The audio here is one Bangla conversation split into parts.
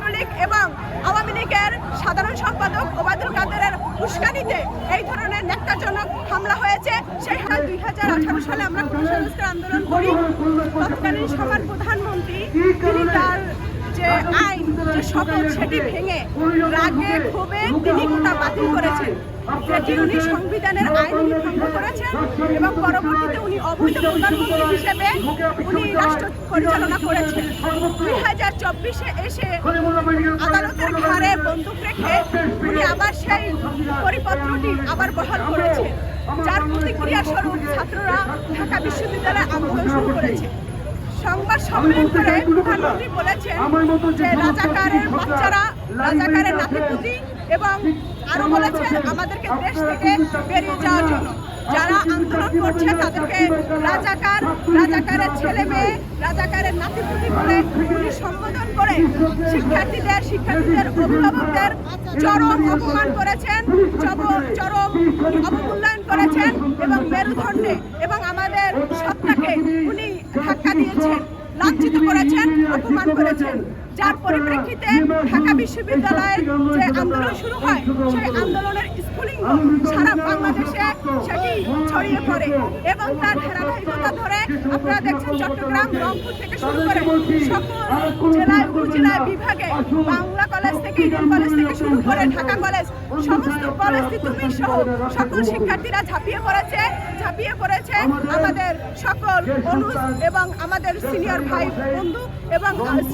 ছাত্রলীগ এবং আওয়ামী লীগের সাধারণ সম্পাদক ওবায়দুল কাদেরের উস্কানিতে এই ধরনের নেতাজনক হামলা হয়েছে। সেই হামলা দুই হাজার আঠারো সালে আমরা কুসংস্কার আন্দোলন করি। তৎকালীন সভার প্রধানমন্ত্রী তিনি তার যে আইন যে শপথ সেটি ভেঙে রাগে ক্ষোভে তিনি তা বাতিল করেছেন। যেটি উনি সংবিধানের আইন উনি ভঙ্গ করেছেন এবং পরবর্তীতে উনি অবৈধ প্রধানমন্ত্রী হিসেবে উনি রাষ্ট্র পরিচালনা করেছেন। দুই হাজার চব্বিশে এসে আদালতের ঘাড়ে বন্দুক রেখে উনি আবার সেই পরিপত্রটি আবার বহাল করেছেন। যার প্রতিক্রিয়া স্বরূপ ছাত্ররা ঢাকা বিশ্ববিদ্যালয়ে আন্দোলন শুরু করেছে। সংবাদ সম্মেলন করে প্রধানমন্ত্রী বলেছেন যে রাজাকারের বাচ্চারা রাজাকারের নাতিপুতি এবং আরও বলেছেন আমাদেরকে দেশ থেকে বেরিয়ে যাওয়ার জন্য। যারা আন্দোলন করছে তাদেরকে রাজাকার রাজাকারের ছেলে মেয়ে রাজাকারের নাতিপুতি বলে উনি সম্বোধন করে শিক্ষার্থীদের শিক্ষার্থীদের অভিভাবকদের চরম অপমান করেছেন চরম অবমূল্যায়ন করেছেন এবং মেরুদণ্ডে এবং আমাদের ধাক্কা দিয়েছেন, লাঞ্ছিত করেছেন, অপমান করেছেন। যার পরিপ্রেক্ষিতে ঢাকা বিশ্ববিদ্যালয়ের যে আন্দোলন শুরু হয়, সেই আন্দোলনের স্কুলিং সারা বাংলাদেশে সেটি ছড়িয়ে পড়ে এবং তার ধারাবাহিকতা ধরে আপনারা দেখছেন চট্টগ্রাম রংপুর থেকে শুরু করে সকল জেলায় উপজেলায় বিভাগে বাংলা কলেজ থেকে ইডেন কলেজ থেকে শুরু করে ঢাকা কলেজ সমস্ত কলেজ তুমি সহ সকল শিক্ষার্থীরা ঝাঁপিয়ে পড়েছে ঝাঁপিয়ে পড়েছে। আমাদের সকল অনুজ এবং আমাদের সিনিয়র ভাই বন্ধু এবং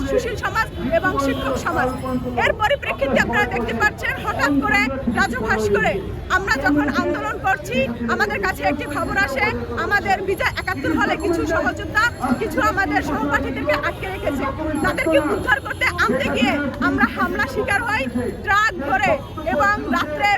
সুশীল সমাজ এবং শিক্ষক সমাজ। এর পরিপ্রেক্ষিতে আপনারা দেখতে পাচ্ছেন হঠাৎ করে রাজভাস করে আমরা যখন আন্দোলন করছি আমাদের কাছে একটি খবর আসে আমাদের বিজয় একাত্তর হলে কিছু সহযোদ্ধা, কিছু আমাদের সহপাঠীদেরকে আটকে রেখেছে। তাদেরকে উদ্ধার করতে আনতে গিয়ে আমরা হামলা শিকার হই, ট্রাক ধরে এবং রাত্রে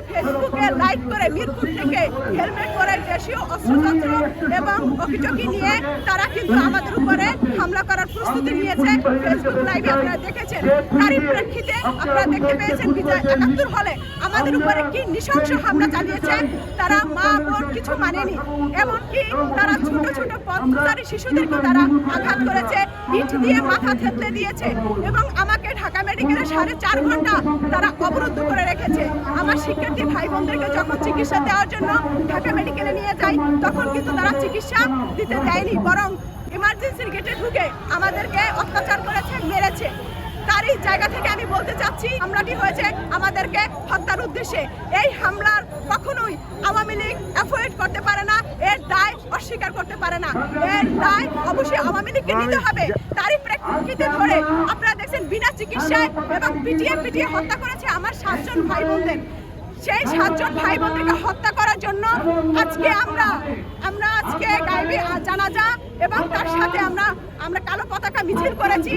লাইক করে মিরপুর থেকে হেলমেট পরে দেশীয় অস্ত্রশস্ত্র এবং অকিটকি নিয়ে তারা কিন্তু আমাদের উপরে হামলা করার প্রস্তুতি নিয়েছে। ফেসবুক লাইভে আপনারা দেখেছেন। তারই প্রেক্ষিতে আপনারা দেখতে পেয়েছেন বিজয় একাত্তর হলে আমাদের উপরে কি নৃশংস হামলা চালিয়েছে, তারা মা বোন কিছু মানেনি। এমনকি তারা ছোট ছোট পথচারী শিশুদেরকে তারা আঘাত করেছে, ইট দিয়ে মাথা থেতলে দিয়েছে। এবং আমাকে ঢাকা মেডিকেলে সাড়ে চার ঘণ্টা তারা অবরুদ্ধ করে রেখেছে। আমার শিক্ষার্থী ভাই বোনদেরকে যখন চিকিৎসা দেওয়ার জন্য ঢাকা মেডিকেলে নিয়ে যাই তখন কিন্তু তারা চিকিৎসা দিতে দেয়নি বরং ইমার্জেন্সির গেটে ঢুকে আমাদেরকে অত্যাচার করেছে মেরেছে। তারই জায়গা থেকে আমি বলতে চাচ্ছি হামলাটি হয়েছে আমাদেরকে হত্যার উদ্দেশ্যে। এই হামলার কখনোই আওয়ামী লীগ অ্যাভয়েড করতে পারে না এর দায় অস্বীকার করতে পারে না। এর দায় অবশ্যই আওয়ামী লীগকে নিতে হবে। তারই প্রেক্ষিতে ধরে আপনারা দেখছেন বিনা চিকিৎসায় এবং পিটিয়ে পিটিয়ে হত্যা করেছে আমার সাতজন ভাই বোনদের সেই সাতজন ভাই বোনদেরকে হত্যা করার জন্য আজকে আমরা আমরা আজকে জানাজা এবং তার সাথে আমরা আমরা কালো পতাকা মিছিল করেছি।